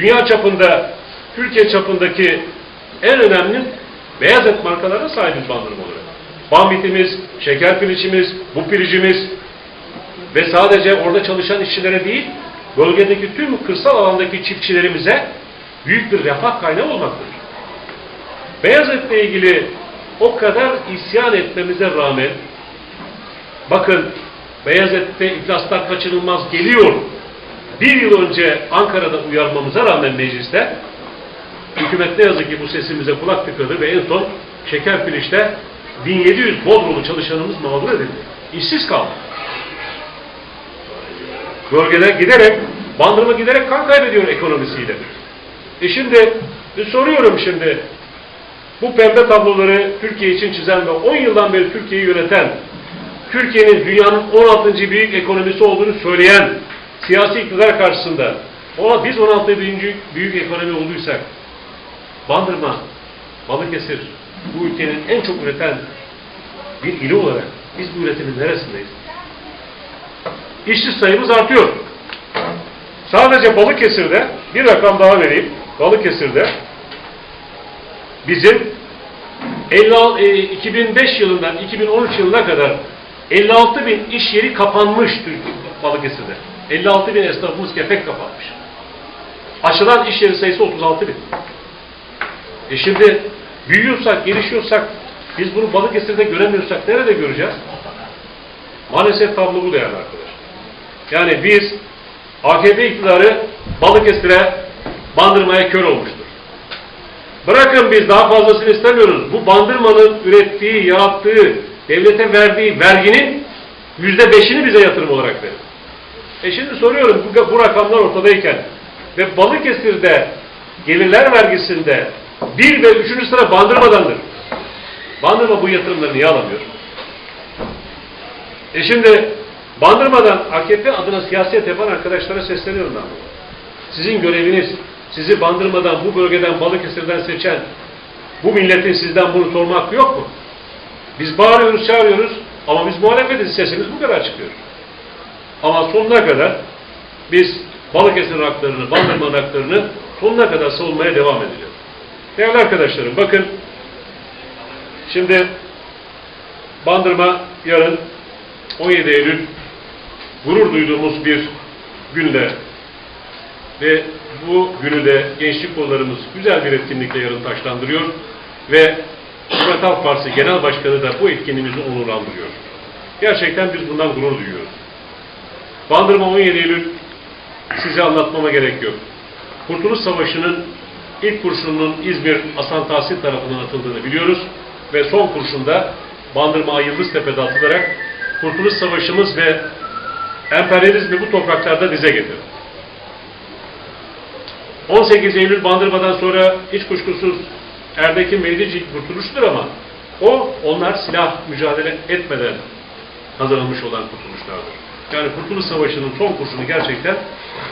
dünya çapında, Türkiye çapındaki en önemli beyaz et markalarına sahibiz Bandırma olarak. Bambitimiz, şeker piliçimiz, bu pilicimiz ve sadece orada çalışan işçilere değil, bölgedeki tüm kırsal alandaki çiftçilerimize büyük bir refah kaynağı olmaktadır. Beyaz etle ilgili o kadar isyan etmemize rağmen bakın beyaz ette iflaslar kaçınılmaz geliyor. Bir yıl önce Ankara'da uyarmamıza rağmen mecliste hükümet ne yazık ki bu sesimize kulak tıkadı ve en son şeker pilişte 1700 Bodrumlu çalışanımız mağdur edildi. İşsiz kaldı. Bölgede giderek, bandırma giderek kan kaybediyor ekonomisiyle. E şimdi e soruyorum şimdi bu pembe tabloları Türkiye için çizen ve 10 yıldan beri Türkiye'yi yöneten, Türkiye'nin dünyanın 16. büyük ekonomisi olduğunu söyleyen siyasi iktidar karşısında ona biz 16 büyük, büyük ekonomi olduysak Bandırma, Balıkesir bu ülkenin en çok üreten bir ili olarak biz bu üretimin neresindeyiz? İşsiz sayımız artıyor. Sadece Balıkesir'de bir rakam daha vereyim. Balıkesir'de bizim 50, e, 2005 yılından 2013 yılına kadar 56 bin iş yeri kapanmış Türkiye- Balıkesir'de. 56 bin esnafımız kepek kapanmış. Açılan iş yeri sayısı 36 bin. E şimdi büyüyorsak, gelişiyorsak, biz bunu Balıkesir'de göremiyorsak nerede göreceğiz? Maalesef tablo bu değerli arkadaşlar. Yani biz AKP iktidarı Balıkesir'e bandırmaya kör olmuştur. Bırakın biz daha fazlasını istemiyoruz. Bu bandırmanın ürettiği, yarattığı, devlete verdiği verginin yüzde beşini bize yatırım olarak verin. E şimdi soruyorum bu, bu rakamlar ortadayken ve Balıkesir'de gelirler vergisinde bir ve üçüncü sıra bandırmadandır. Bandırma bu yatırımları niye alamıyor? E şimdi bandırmadan AKP adına siyaset yapan arkadaşlara sesleniyorum ben. Sizin göreviniz, sizi bandırmadan, bu bölgeden, Balıkesir'den seçen bu milletin sizden bunu sorma hakkı yok mu? Biz bağırıyoruz, çağırıyoruz ama biz muhalefetiz, sesimiz bu kadar çıkıyor. Ama sonuna kadar biz Balıkesir haklarını, Bandırma haklarını sonuna kadar savunmaya devam edeceğiz. Değerli arkadaşlarım bakın şimdi Bandırma yarın 17 Eylül gurur duyduğumuz bir günde ve bu günü de gençlik kollarımız güzel bir etkinlikle yarın taşlandırıyor ve Cumhuriyet Halk Partisi Genel Başkanı da bu etkinliğimizi onurlandırıyor. Gerçekten biz bundan gurur duyuyoruz. Bandırma 17 Eylül size anlatmama gerek yok. Kurtuluş Savaşı'nın ilk kurşunun İzmir Hasan Tahsin tarafından atıldığını biliyoruz ve son kurşunda Bandırma Yıldıztepe'de atılarak Kurtuluş Savaşımız ve emperyalizmi bu topraklarda dize getirdi. 18 Eylül Bandırma'dan sonra hiç kuşkusuz Erdek'in Meydici kurtuluştur ama o onlar silah mücadele etmeden kazanılmış olan kurtuluşlardır. Yani Kurtuluş Savaşı'nın son kurşunu gerçekten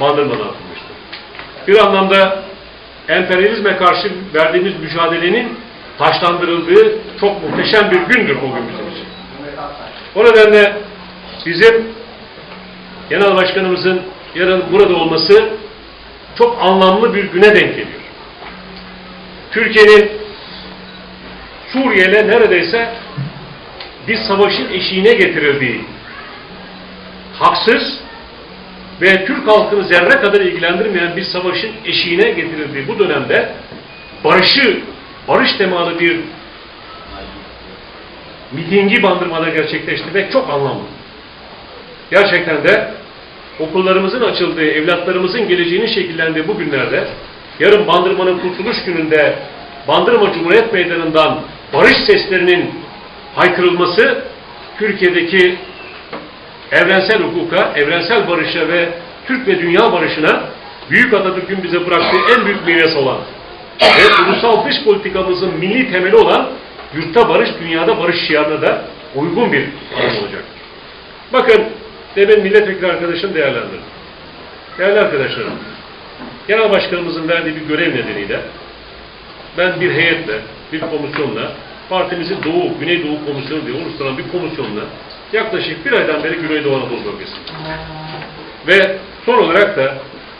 Bandırma'da atılmıştır. Bir anlamda emperyalizme karşı verdiğimiz mücadelenin taşlandırıldığı çok muhteşem bir gündür o gün bizim için. O nedenle bizim Genel Başkanımızın yarın burada olması çok anlamlı bir güne denk geliyor. Türkiye'nin Suriye'yle neredeyse bir savaşın eşiğine getirildiği, haksız ve Türk halkını zerre kadar ilgilendirmeyen bir savaşın eşiğine getirildiği bu dönemde barışı, barış temalı bir mitingi bandırmada gerçekleştirmek çok anlamlı. Gerçekten de okullarımızın açıldığı, evlatlarımızın geleceğinin şekillendiği bu günlerde yarın Bandırma'nın kurtuluş gününde Bandırma Cumhuriyet Meydanı'ndan barış seslerinin haykırılması Türkiye'deki evrensel hukuka, evrensel barışa ve Türk ve dünya barışına Büyük Atatürk'ün bize bıraktığı en büyük miras olan ve ulusal dış politikamızın milli temeli olan yurtta barış, dünyada barış şiarına da uygun bir adım olacak. Bakın, demin milletvekili arkadaşım değerlendirdi. Değerli arkadaşlarım, Genel Başkanımızın verdiği bir görev nedeniyle ben bir heyetle, bir komisyonla, partimizin Doğu, Güneydoğu Komisyonu diye oluşturan bir komisyonla yaklaşık bir aydan beri Güneydoğu Anadolu bölgesinde. Ve son olarak da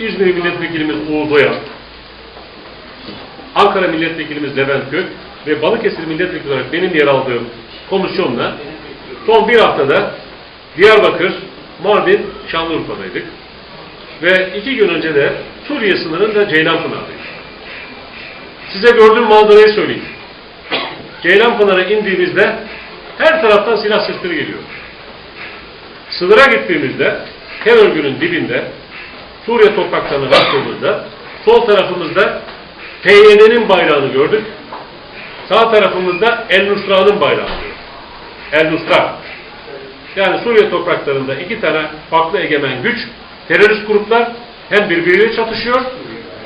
İzmir Milletvekilimiz Uğur Doyan, Ankara Milletvekilimiz Levent Gök ve Balıkesir Milletvekili olarak benim yer aldığım komisyonla son bir haftada Diyarbakır, Mardin, Şanlıurfa'daydık. Ve iki gün önce de Suriye sınırında Ceylanpınar'daydık. Size gördüğüm manzarayı söyleyeyim. Ceylanpınar'a indiğimizde her taraftan silah sesleri geliyor. Sınıra gittiğimizde her örgünün dibinde Suriye topraklarına baktığımızda sol tarafımızda PYD'nin bayrağını gördük. Sağ tarafımızda El Nusra'nın bayrağını gördük. El Nusra. Yani Suriye topraklarında iki tane farklı egemen güç, terörist gruplar hem birbiriyle çatışıyor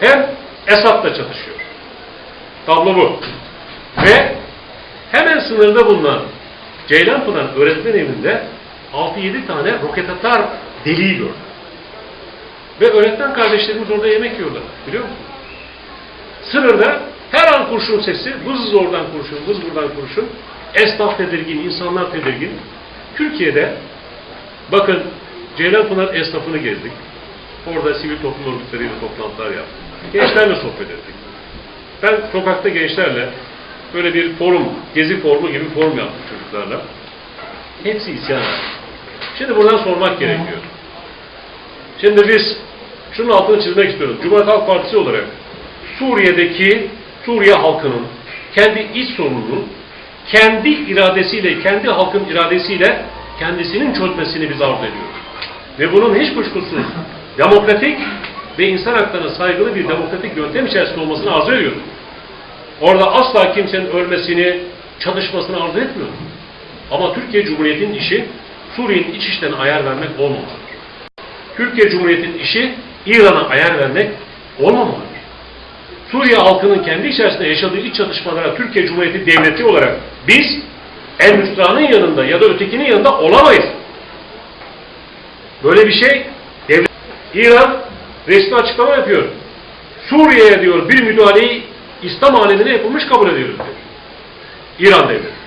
hem Esad'la çatışıyor. Tablo bu. Ve hemen sınırda bulunan Ceylanpınar öğretmen evinde 6-7 tane roket atar deliği gördüm. Ve öğretmen kardeşlerimiz orada yemek yiyorlar. Biliyor musun? Sınırda her an kurşun sesi, vız oradan kurşun, vız buradan kurşun. Esnaf tedirgin, insanlar tedirgin. Türkiye'de bakın Ceylanpınar esnafını gezdik. Orada sivil toplum örgütleriyle toplantılar yaptık. Gençlerle sohbet ettik. Ben sokakta gençlerle böyle bir forum, gezi forumu gibi forum yaptık çocuklarla. Hepsi isyan. Şimdi buradan sormak gerekiyor. Şimdi biz şunun altını çizmek istiyoruz. Cumhuriyet Halk Partisi olarak Suriye'deki Suriye halkının kendi iç sorununu kendi iradesiyle, kendi halkın iradesiyle kendisinin çözmesini biz arzu ediyoruz. Ve bunun hiç kuşkusuz demokratik ve insan haklarına saygılı bir demokratik yöntem içerisinde olmasını arzu ediyoruz. Orada asla kimsenin ölmesini, çatışmasını arzu etmiyoruz. Ama Türkiye Cumhuriyeti'nin işi Suriye'nin iç işlerine ayar vermek olmamalıdır. Türkiye Cumhuriyeti'nin işi İran'a ayar vermek olmamalıdır. Suriye halkının kendi içerisinde yaşadığı iç çatışmalara Türkiye Cumhuriyeti Devleti olarak biz El Nusra'nın yanında ya da ötekinin yanında olamayız. Böyle bir şey devlet, İran resmi açıklama yapıyor. Suriye'ye diyor bir müdahaleyi İslam alemine yapılmış kabul ediyoruz diyor. İran devleti.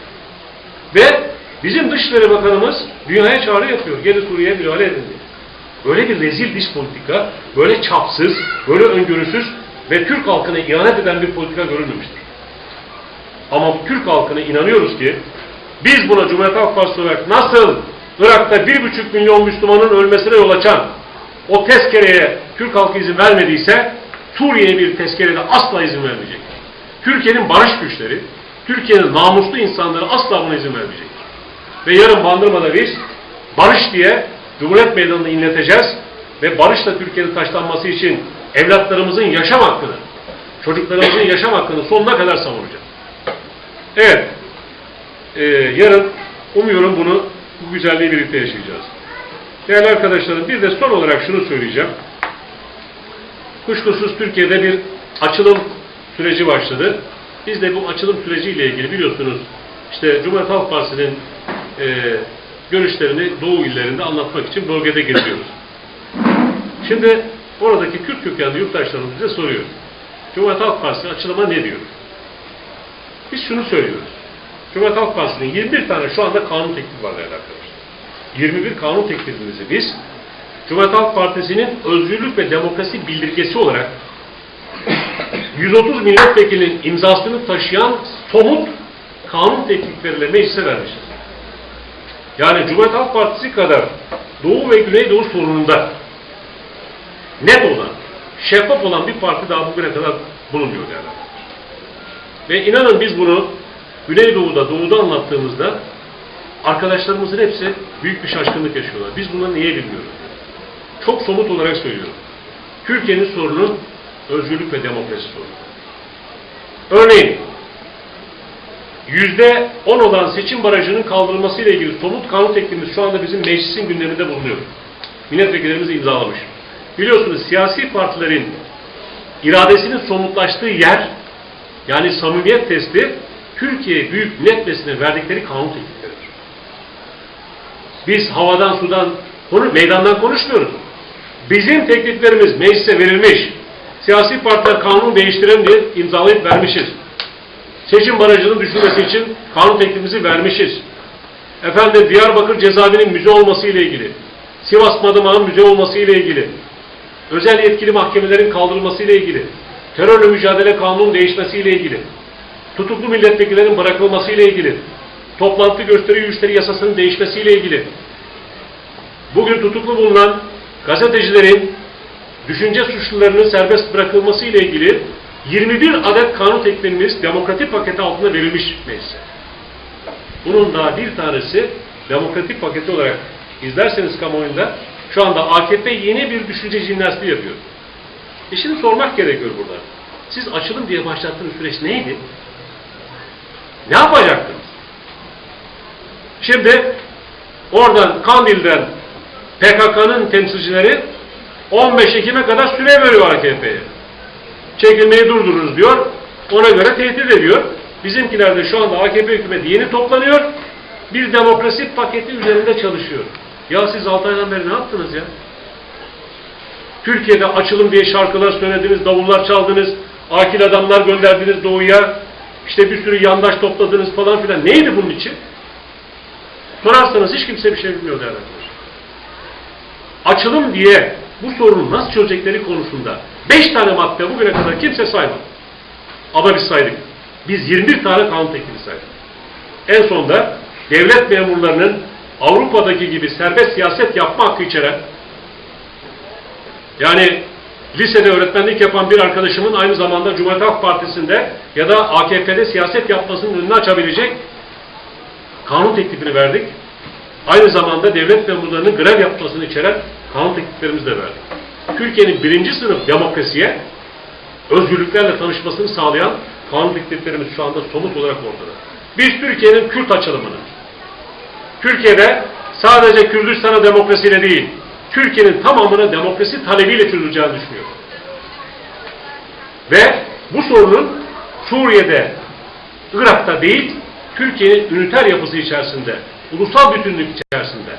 Ve bizim Dışişleri Bakanımız dünyaya çağrı yapıyor. Gelin Suriye'ye müdahale edin diye. Böyle bir rezil dış politika, böyle çapsız, böyle öngörüsüz ve Türk halkına ihanet eden bir politika görülmemiştir. Ama Türk halkına inanıyoruz ki biz buna Cumhuriyet Halk Partisi olarak nasıl Irak'ta bir buçuk milyon Müslümanın ölmesine yol açan o tezkereye Türk halkı izin vermediyse Suriye'ye bir tezkerede asla izin vermeyecek. Türkiye'nin barış güçleri, Türkiye'nin namuslu insanları asla buna izin vermeyecek. Ve yarın Bandırma'da biz barış diye Cumhuriyet Meydanı'nı inleteceğiz ve barışla Türkiye'nin taşlanması için evlatlarımızın yaşam hakkını, çocuklarımızın yaşam hakkını sonuna kadar savunacağız. Evet, ee, yarın umuyorum bunu, bu güzelliği birlikte yaşayacağız. Değerli arkadaşlarım bir de son olarak şunu söyleyeceğim. Kuşkusuz Türkiye'de bir açılım süreci başladı. Biz de bu açılım süreciyle ilgili biliyorsunuz işte Cumhuriyet Halk Partisi'nin e, görüşlerini Doğu illerinde anlatmak için bölgede geziyoruz. Şimdi oradaki Kürt kökenli yurttaşlarımız bize soruyor. Cumhuriyet Halk Partisi açılıma ne diyor? Biz şunu söylüyoruz. Cumhuriyet Halk Partisi'nin 21 tane şu anda kanun teklifi var değerli arkadaşlar. 21 kanun teklifimizi biz Cumhuriyet Halk Partisi'nin özgürlük ve demokrasi bildirgesi olarak 130 milletvekilinin imzasını taşıyan somut kanun teklifleriyle meclise vermişiz. Yani Cumhuriyet Halk Partisi kadar Doğu ve Güneydoğu sorununda net olan, şeffaf olan bir parti daha bugüne kadar bulunmuyor yani. Ve inanın biz bunu Güneydoğu'da, Doğu'da anlattığımızda arkadaşlarımızın hepsi büyük bir şaşkınlık yaşıyorlar. Biz bunları niye bilmiyoruz? Çok somut olarak söylüyorum. Türkiye'nin sorunu özgürlük ve demokrasi sorunu. Örneğin yüzde on olan seçim barajının kaldırılması ile ilgili somut kanun teklifimiz şu anda bizim meclisin gündeminde bulunuyor. Milletvekillerimiz imzalamış. Biliyorsunuz siyasi partilerin iradesinin somutlaştığı yer yani samimiyet testi Türkiye Büyük Millet Meclisi'ne verdikleri kanun teklifleridir. Biz havadan sudan meydandan konuşmuyoruz. Bizim tekliflerimiz meclise verilmiş. Siyasi partiler kanunu değiştirelim diye imzalayıp vermişiz. Seçim barajının düşürmesi için kanun teklifimizi vermişiz. Efendim Diyarbakır cezaevinin müze olması ile ilgili, Sivas Madımak'ın müze olması ile ilgili, özel yetkili mahkemelerin kaldırılmasıyla ilgili, terörle mücadele kanunun değişmesiyle ilgili, tutuklu milletvekillerinin bırakılmasıyla ilgili, toplantı gösteri yürüyüşleri yasasının değişmesiyle ilgili, bugün tutuklu bulunan gazetecilerin düşünce suçlularının serbest bırakılması ile ilgili 21 adet kanun teklifimiz demokratik paketi altında verilmiş meclise. Bunun daha bir tanesi demokratik paketi olarak izlerseniz kamuoyunda şu anda AKP yeni bir düşünce jimnastiği yapıyor. E şimdi sormak gerekiyor burada. Siz açılım diye başlattığınız süreç neydi? Ne yapacaktınız? Şimdi oradan Kandil'den PKK'nın temsilcileri 15 Ekim'e kadar süre veriyor AKP'ye. Çekilmeyi durdururuz diyor. Ona göre tehdit ediyor. Bizimkiler de şu anda AKP hükümeti yeni toplanıyor. Bir demokrasi paketi üzerinde çalışıyor. Ya siz 6 aydan beri ne yaptınız ya? Türkiye'de açılım diye şarkılar söylediniz, davullar çaldınız, akil adamlar gönderdiniz doğuya, işte bir sürü yandaş topladınız falan filan. Neydi bunun için? Sorarsanız hiç kimse bir şey bilmiyor değerli arkadaşlar. Açılım diye bu sorunu nasıl çözecekleri konusunda 5 tane madde bugüne kadar kimse saymadı. Ama biz saydık. Biz 21 tane kanun teklifi saydık. En sonunda devlet memurlarının Avrupa'daki gibi serbest siyaset yapma hakkı içeren yani lisede öğretmenlik yapan bir arkadaşımın aynı zamanda Cumhuriyet Halk Partisi'nde ya da AKP'de siyaset yapmasının önünü açabilecek kanun teklifini verdik. Aynı zamanda devlet memurlarının grev yapmasını içeren kanun tekliflerimizi de verdik. Türkiye'nin birinci sınıf demokrasiye özgürlüklerle tanışmasını sağlayan kanun tekliflerimiz şu anda somut olarak ortada. Biz Türkiye'nin Kürt açılımını, Türkiye'de sadece Kürdistan'a demokrasiyle değil, Türkiye'nin tamamına demokrasi talebiyle çözüleceğini düşünüyorum. Ve bu sorunun Suriye'de, Irak'ta değil, Türkiye'nin üniter yapısı içerisinde, ulusal bütünlük içerisinde,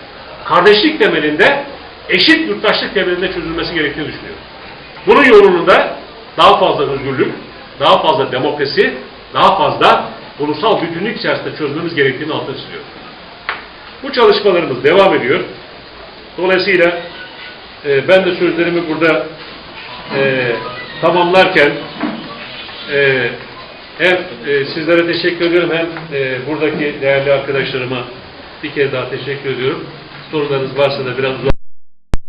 kardeşlik temelinde, eşit yurttaşlık temelinde çözülmesi gerektiğini düşünüyorum. Bunun yolunda daha fazla özgürlük, daha fazla demokrasi, daha fazla ulusal bütünlük içerisinde çözmemiz gerektiğini altını çiziyorum. Bu çalışmalarımız devam ediyor. Dolayısıyla e, ben de sözlerimi burada e, tamamlarken e, hem e, sizlere teşekkür ediyorum hem e, buradaki değerli arkadaşlarıma bir kere daha teşekkür ediyorum. Sorularınız varsa da biraz uzak